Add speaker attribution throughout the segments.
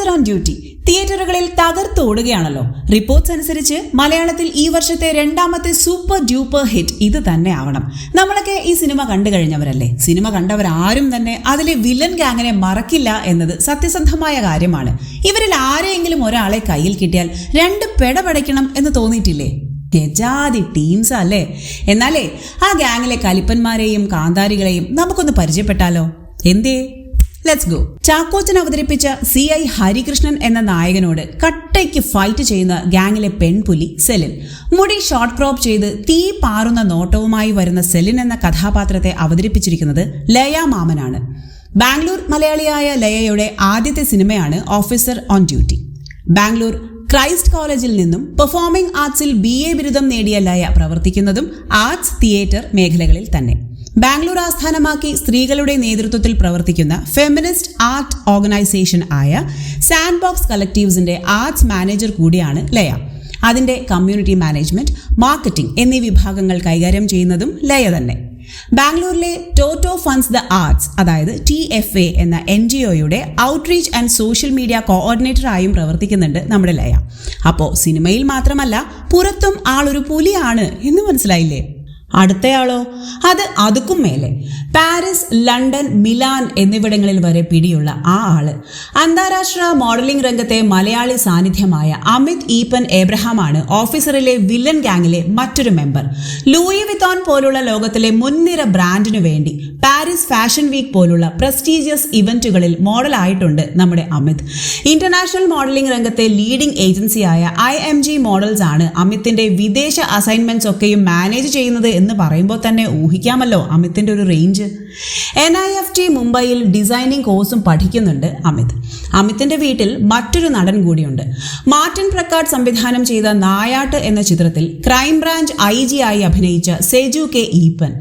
Speaker 1: Officer on duty തിയേറ്ററുകളിൽ തകർത്തോടുകയാണല്ലോ reports അനുസരിച്ച് മലയാളത്തിൽ ഈ വർഷത്തെ രണ്ടാമത്തെ സൂപ്പർ ഡ്യൂപ്പർ ഹിറ്റ് ഇത് തന്നെ ആവണം. നമ്മളൊക്കെ ഈ സിനിമ കണ്ടു കഴിഞ്ഞവരല്ലേ? സിനിമ കണ്ടവരാരും തന്നെ അതിലെ വില്ലൻ ഗാങ്ങിനെ മറക്കില്ല എന്നത് സത്യസന്ധമായ കാര്യമാണ്. ഇവരിൽ ആരെയെങ്കിലും ഒരാളെ കയ്യിൽ കിട്ടിയാൽ രണ്ട് പെടപടയ്ക്കണം എന്ന് തോന്നിയിട്ടില്ലേ? ഗജാതി ടീംസ് അല്ലേ? എന്നാലേ ആ ഗാങ്ങിലെ കലിപ്പന്മാരെയും കാന്താരികളെയും നമുക്കൊന്ന് പരിചയപ്പെട്ടാലോ? എന്തേ? ലെറ്റ്സ് ഗോ ചാക്കോച്ചൻ അവതരിപ്പിച്ച സി ഐ ഹരികൃഷ്ണൻ എന്ന നായകനോട് കട്ടയ്ക്ക് ഫൈറ്റ് ചെയ്യുന്ന ഗാംഗിലെ പെൺപുലി സെലിൻ. മുടി ഷോർട്ട് ക്രോപ്പ് ചെയ്ത് തീ പാറുന്ന നോട്ടവുമായി വരുന്ന സെലിൻ എന്ന കഥാപാത്രത്തെ അവതരിപ്പിച്ചിരിക്കുന്നത് ലയ മാമനാണ്. ബാംഗ്ലൂർ മലയാളിയായ ലയയുടെ ആദ്യത്തെ സിനിമയാണ് officer on duty Bangalore Christ കോളേജിൽ നിന്നും പെർഫോമിംഗ് ആർട്സിൽ ബി എ ബിരുദം നേടിയ ലയ പ്രവർത്തിക്കുന്നതും ആർട്സ് തിയേറ്റർ മേഖലകളിൽ തന്നെ. ബാംഗ്ലൂർ ആസ്ഥാനമാക്കി സ്ത്രീകളുടെ നേതൃത്വത്തിൽ പ്രവർത്തിക്കുന്ന ഫെമിനിസ്റ്റ് ആർട്ട് ഓർഗനൈസേഷൻ ആയ സാൻഡ് ബോക്സ് കളക്റ്റീവ്സിന്റെ ആർട്സ് മാനേജർ കൂടിയാണ് ലയ. അതിന്റെ കമ്മ്യൂണിറ്റി മാനേജ്മെന്റ് മാർക്കറ്റിംഗ് എന്നീ വിഭാഗങ്ങൾ കൈകാര്യം ചെയ്യുന്നതും ലയ തന്നെ. ബാംഗ്ലൂരിലെ ടോട്ടോ ഫണ്ട്സ് ദ ആർട്സ് അതായത് ടി എഫ് എ എന്ന എൻ ജി ഒയുടെ ഔട്ട്റീച്ച് ആൻഡ് സോഷ്യൽ മീഡിയ കോർഡിനേറ്ററായും പ്രവർത്തിക്കുന്നുണ്ട് നമ്മുടെ ലയ. അപ്പോൾ സിനിമയിൽ മാത്രമല്ല പുറത്തും ആളൊരു പുലിയാണ് എന്ന് മനസ്സിലായില്ലേ? അടുത്തയാളോ? അത് അതുക്കും മേലെ. പാരീസ് ലണ്ടൻ മിലാൻ എന്നിവിടങ്ങളിൽ വരെ പിടിയുള്ള ആ ആൾ. അന്താരാഷ്ട്ര മോഡലിംഗ് രംഗത്തെ മലയാളി സാന്നിധ്യമായ അമിത് ഈപ്പൻ ഏബ്രഹാമാണ് ഓഫീസറിലെ വില്ലൻ ഗാങ്ങിലെ മറ്റൊരു മെമ്പർ. ലൂയി വിത്തോൺ പോലുള്ള ലോകത്തിലെ മുൻനിര ബ്രാൻഡിനു വേണ്ടി പാരീസ് ഫാഷൻ വീക്ക് പോലുള്ള പ്രസ്റ്റീജിയസ് ഇവന്റുകളിൽ മോഡലായിട്ടുണ്ട് നമ്മുടെ അമിത്. ഇന്റർനാഷണൽ മോഡലിംഗ് രംഗത്തെ ലീഡിംഗ് ഏജൻസിയായ ഐ എം ജി മോഡൽസ് ആണ് അമിത്തിന്റെ വിദേശ അസൈൻമെന്റ്സ് ഒക്കെയും മാനേജ് ചെയ്യുന്നത് എന്ന് പറയുമ്പോൾ തന്നെ ഊഹിക്കാമല്ലോ അമിത്തിന്റെ ഒരു range N I F T മുംബൈയിൽ ഡിസൈനിങ് കോഴ്സും പഠിക്കുന്നുണ്ട് അമിത്. അമിത്തിന്റെ വീട്ടിൽ മറ്റൊരു നടൻ കൂടിയുണ്ട്. മാർട്ടിൻ പ്രക്കാട് സംവിധാനം ചെയ്ത നായാട്ട് എന്ന ചിത്രത്തിൽ ക്രൈംബ്രാഞ്ച് ഐ ജി ആയി അഭിനയിച്ച സെജു കെ ഈപ്പൻ.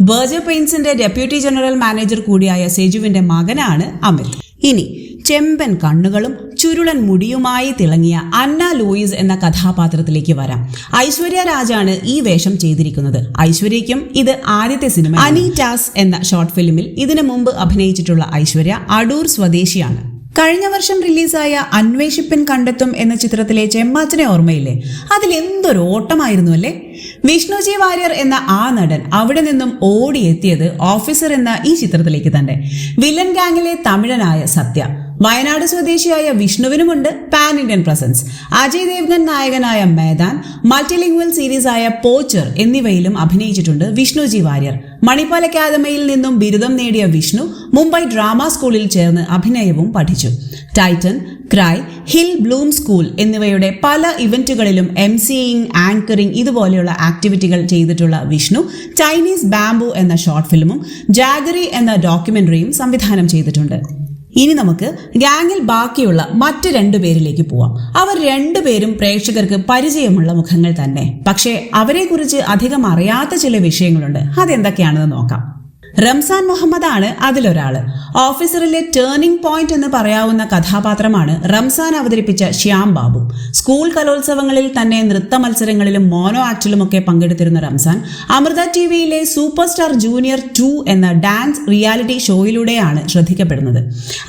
Speaker 1: ബർജർ പെയിൻസിന്റെ ഡെപ്യൂട്ടി ജനറൽ മാനേജർ കൂടിയായ സെജുവിന്റെ മകനാണ് അമിത്. ഇനി ചെമ്പൻ കണ്ണുകളും ചുരുളൻ മുടിയുമായി തിളങ്ങിയ അന്ന ലൂയിസ് എന്ന കഥാപാത്രത്തിലേക്ക് വരാം. ഐശ്വര്യ രാജാണ് ഈ വേഷം ചെയ്തിരിക്കുന്നത്. ഐശ്വര്യയ്ക്കും ഇത് ആദ്യത്തെ സിനിമ അനീറ്റാസ് എന്ന ഷോർട്ട് ഫിലിമിൽ ഇതിനു മുമ്പ് അഭിനയിച്ചിട്ടുള്ള ഐശ്വര്യ അടൂർ സ്വദേശിയാണ്. കഴിഞ്ഞ വർഷം റിലീസായ അന്വേഷിപ്പൻ കണ്ടെത്തും എന്ന ചിത്രത്തിലെ ചെമ്മാച്ചനെ ഓർമ്മയില്ലേ? അതിൽ എന്തൊരു ഓട്ടമായിരുന്നു അല്ലേ? വിഷ്ണുജി വാര്യർ എന്ന ആ നടൻ അവിടെ നിന്നും ഓടിയെത്തിയത് ഓഫീസർ എന്ന ഈ ചിത്രത്തിലേക്ക് തന്നെ. വില്ലൻ ഗാങ്ങിലെ തമിഴനായ സത്യ. വയനാട് സ്വദേശിയായ വിഷ്ണുവിനുമുണ്ട് pan Indian presence. Ajay Devgn നായകനായ മേദാൻ മൾട്ടിലിംഗ്വൽ സീരീസായ പോച്ചർ എന്നിവയിലും അഭിനയിച്ചിട്ടുണ്ട് വിഷ്ണുജി വാര്യർ. മണിപ്പാൽ അക്കാദമിയിൽ നിന്നും ബിരുദം നേടിയ വിഷ്ണു മുംബൈ ഡ്രാമ സ്കൂളിൽ ചേർന്ന് അഭിനയവും പഠിച്ചു. Titan cry hill bloom school എന്നിവയുടെ പല ഇവന്റുകളിലും എം സിയിങ് ആങ്കറിംഗ് ഇതുപോലെയുള്ള ആക്ടിവിറ്റികൾ ചെയ്തിട്ടുള്ള വിഷ്ണു ചൈനീസ് ബാംബു എന്ന ഷോർട്ട് ഫിലിമും ജാഗറി എന്ന ഡോക്യുമെന്ററിയും സംവിധാനം ചെയ്തിട്ടുണ്ട്. ഇനി നമുക്ക് ഗാങ്ങിൽ ബാക്കിയുള്ള മറ്റ് രണ്ടു പേരിലേക്ക് പോവാം. അവർ രണ്ടുപേരും പ്രേക്ഷകർക്ക് പരിചയമുള്ള മുഖങ്ങൾ തന്നെ. പക്ഷേ അവരെക്കുറിച്ച് അധികം അറിയാത്ത ചില വിഷയങ്ങളുണ്ട്. അതെന്തൊക്കെയാണെന്ന് നോക്കാം. റംസാൻ മുഹമ്മദ് ആണ് അതിലൊരാൾ ഓഫീസറിലെ ടേണിംഗ് പോയിന്റ് എന്ന് പറയാവുന്ന കഥാപാത്രമാണ് റംസാൻ അവതരിപ്പിച്ച ശ്യാം ബാബു. സ്കൂൾ കലോത്സവങ്ങളിൽ തന്നെ നൃത്ത മത്സരങ്ങളിലും മോനോ ആക്ടിലുമൊക്കെ പങ്കെടുത്തിരുന്ന റംസാൻ അമൃത ടി വിയിലെ സൂപ്പർ സ്റ്റാർ ജൂനിയർ ടു എന്ന ഡാൻസ് റിയാലിറ്റി ഷോയിലൂടെയാണ് ശ്രദ്ധിക്കപ്പെടുന്നത്.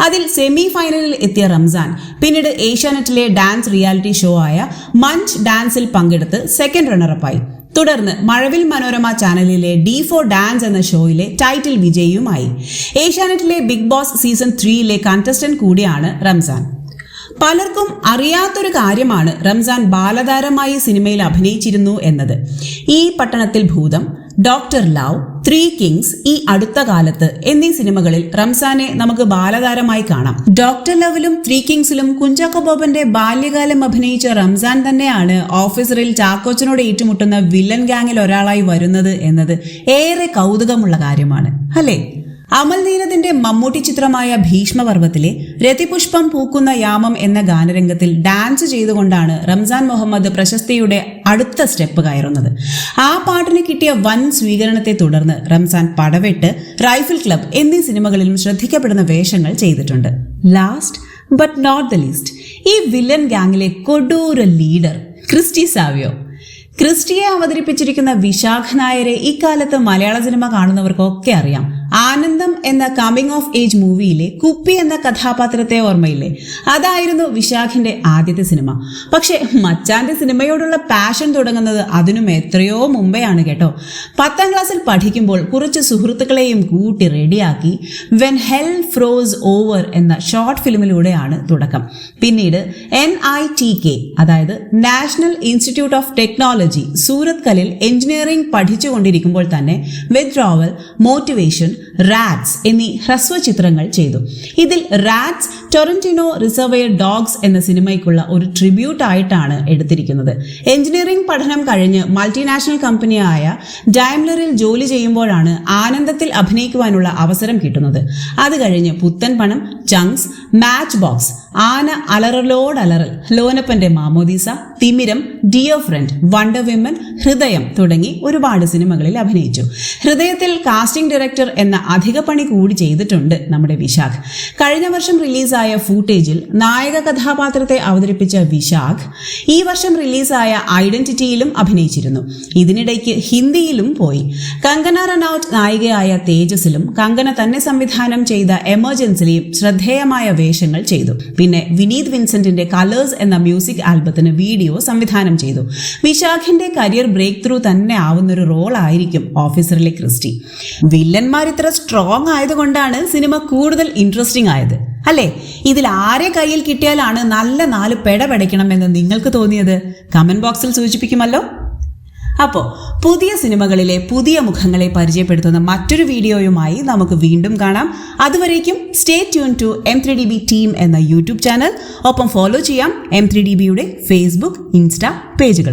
Speaker 1: അതിൽ സെമി ഫൈനലിൽ എത്തിയ റംസാൻ പിന്നീട് ഏഷ്യാനെറ്റിലെ ഡാൻസ് റിയാലിറ്റി ഷോ ആയ മഞ്ച് ഡാൻസിൽ പങ്കെടുത്ത് സെക്കൻഡ് റണ്ണറപ്പായി തുടർന്ന് മഴവിൽ മനോരമ ചാനലിലെ ഡി ഫോർ ഡാൻസ് എന്ന ഷോയിലെ ടൈറ്റിൽ വിജയിയുമായി. ഏഷ്യാനെറ്റിലെ ബിഗ് ബോസ് സീസൺ ത്രീയിലെ കണ്ടസ്റ്റന്റ് കൂടിയാണ് റംസാൻ. പലർക്കും അറിയാത്തൊരു കാര്യമാണ് റംസാൻ ബാലതാരമായി സിനിമയിൽ അഭിനയിച്ചിരുന്നു എന്നത്. ഈ പട്ടണത്തിൽ ഭൂതം ഡോക്ടർ ലവ് ത്രീ കിങ്സ് ഈ അടുത്ത കാലത്ത് എന്നീ സിനിമകളിൽ റംസാനെ നമുക്ക് ബാലതാരമായി കാണാം. ഡോക്ടർ ലവിലും ത്രീ കിങ്സിലും കുഞ്ചാക്കോ ബോബന്റെ ബാല്യകാലം അഭിനയിച്ച റംസാൻ തന്നെയാണ് ഓഫീസറിൽ ചാക്കോച്ചനോട് ഏറ്റുമുട്ടുന്ന വില്ലൻ ഗാങ്ങിൽ ഒരാളായി വരുന്നത് എന്നത് ഏറെ കൗതുകമുള്ള കാര്യമാണ്. അല്ലേ? അമൽ നീരദിന്റെ മമ്മൂട്ടി ചിത്രമായ ഭീഷ്മപർവത്തിലെ രതിപുഷ്പം പൂക്കുന്ന യാമം എന്ന ഗാനരംഗത്തിൽ ഡാൻസ് ചെയ്തുകൊണ്ടാണ് റംസാൻ മുഹമ്മദ് പ്രശസ്തിയുടെ അടുത്ത സ്റ്റെപ്പ് കയറുന്നത്. ആ പാട്ടിന് കിട്ടിയ വൻ സ്വീകരണത്തെ തുടർന്ന് റംസാൻ പടവെട്ട് റൈഫിൾ ക്ലബ് എന്നീ സിനിമകളിലും ശ്രദ്ധിക്കപ്പെടുന്ന വേഷങ്ങൾ ചെയ്തിട്ടുണ്ട്. Last but not the least ഈ വില്ലൻ ഗാങ്ങിലെ കൊടൂര ലീഡർ ക്രിസ്റ്റി സാവിയോ. ക്രിസ്റ്റിയെ അവതരിപ്പിച്ചിരിക്കുന്ന വിശാഖ നായരെ ഇക്കാലത്ത് മലയാള സിനിമ കാണുന്നവർക്കൊക്കെ അറിയാം. ആനന്ദം എന്ന കമ്മിങ് ഓഫ് ഏജ് മൂവിയിലെ കുപ്പി എന്ന കഥാപാത്രത്തെ ഓർമ്മയില്ലേ? അതായിരുന്നു വിശാഖിന്റെ ആദ്യത്തെ സിനിമ പക്ഷെ മച്ചാന്റെ സിനിമയോടുള്ള പാഷൻ തുടങ്ങുന്നത് അതിനും എത്രയോ മുമ്പെയാണ് കേട്ടോ. പത്താം ക്ലാസ്സിൽ പഠിക്കുമ്പോൾ കുറച്ച് സുഹൃത്തുക്കളെയും കൂട്ടി റെഡിയാക്കി വെൻ ഹെൽ ഫ്രോസ് ഓവർ എന്ന ഷോർട്ട് ഫിലിമിലൂടെയാണ് തുടക്കം. പിന്നീട് എൻ ഐ ടി കെ അതായത് നാഷണൽ ഇൻസ്റ്റിറ്റ്യൂട്ട് ഓഫ് ടെക്നോളജി സൂറത്ത് കലിൽ എഞ്ചിനീയറിംഗ് പഠിച്ചുകൊണ്ടിരിക്കുമ്പോൾ തന്നെ വിത്ഡ്രോവൽ മോട്ടിവേഷൻ റാറ്റ്സ് എന്നീ ഹ്രസ്വ ചിത്രങ്ങൾ ചെയ്തു. ഇതിൽ റാറ്റ്സ് ടൊറന്റിനോ റിസർവയർ ഡോഗ്സ് എന്ന സിനിമയ്ക്കുള്ള ഒരു ട്രിബ്യൂട്ട് ആയിട്ടാണ് എടുത്തിരിക്കുന്നത്. എഞ്ചിനീയറിംഗ് പഠനം കഴിഞ്ഞ് മൾട്ടിനാഷണൽ കമ്പനിയായ ഡയംലറിൽ ജോലി ചെയ്യുമ്പോഴാണ് ആനന്ദത്തിൽ അഭിനയിക്കുവാനുള്ള അവസരം കിട്ടുന്നത്. അത് കഴിഞ്ഞ് പുത്തൻ പണം ചങ്സ് മാച്ച് ബോക്സ് ആന അലറലോടലറൽ ലോനപ്പന്റെ മാമോദീസ തിമിരം ഡിയർ ഫ്രണ്ട് വണ്ടർ വിമൻ ഹൃദയം തുടങ്ങി ഒരുപാട് സിനിമകളിൽ അഭിനയിച്ചു. ഹൃദയത്തിൽ കാസ്റ്റിംഗ് ഡയറക്ടർ എന്ന അധിക പണി കൂടി ചെയ്തിട്ടുണ്ട് നമ്മുടെ വിശാഖ്. കഴിഞ്ഞ വർഷം റിലീസായ ഫൂട്ടേജിൽ നായക കഥാപാത്രത്തെ അവതരിപ്പിച്ച വിശാഖ് ഈ വർഷം റിലീസായ ഐഡന്റിറ്റിയിലും അഭിനയിച്ചിരുന്നു. ഇതിനിടയ്ക്ക് ഹിന്ദിയിലും പോയി. കങ്കന റണൌട്ട് നായികയായ തേജസിലും കങ്കന തന്നെ സംവിധാനം ചെയ്ത എമർജൻസിയിലും ശ്രദ്ധേയമായ വേഷങ്ങൾ ചെയ്തു. പിന്നെ വിനീത് വിൻസെന്റിന്റെ കളേഴ്സ് എന്ന മ്യൂസിക് ആൽബത്തിന് വീഡിയോ സംവിധാനം ചെയ്തു. വിശാഖിന്റെ കരിയർ ബ്രേക്ക് ത്രൂ തന്നെ ആവുന്നൊരു റോൾ ആയിരിക്കും ഓഫീസറിലെ ക്രിസ്റ്റി. വില്ലന്മാർ ഇത്ര സ്ട്രോങ് ആയതുകൊണ്ടാണ് സിനിമ കൂടുതൽ ഇൻട്രസ്റ്റിംഗ് ആയത്. അല്ലേ? ഇതിൽ ആരെ കയ്യിൽ കിട്ടിയാലാണ് നല്ല നാല് പെട പെടയ്ക്കണമെന്ന് നിങ്ങൾക്ക് തോന്നിയത്? കമന്റ് ബോക്സിൽ സൂചിപ്പിക്കുമല്ലോ? അപ്പോൾ പുതിയ സിനിമകളിലെ പുതിയ മുഖങ്ങളെ പരിചയപ്പെടുത്തുന്ന മറ്റൊരു വീഡിയോയുമായി നമുക്ക് വീണ്ടും കാണാം. അതുവരേക്കും stay tune to M three D B team എന്ന യൂട്യൂബ് ചാനൽ. ഒപ്പം ഫോളോ ചെയ്യാം എം ത്രീ ഡി ബിയുടെ ഫേസ്ബുക്ക് ഇൻസ്റ്റ പേജുകൾ.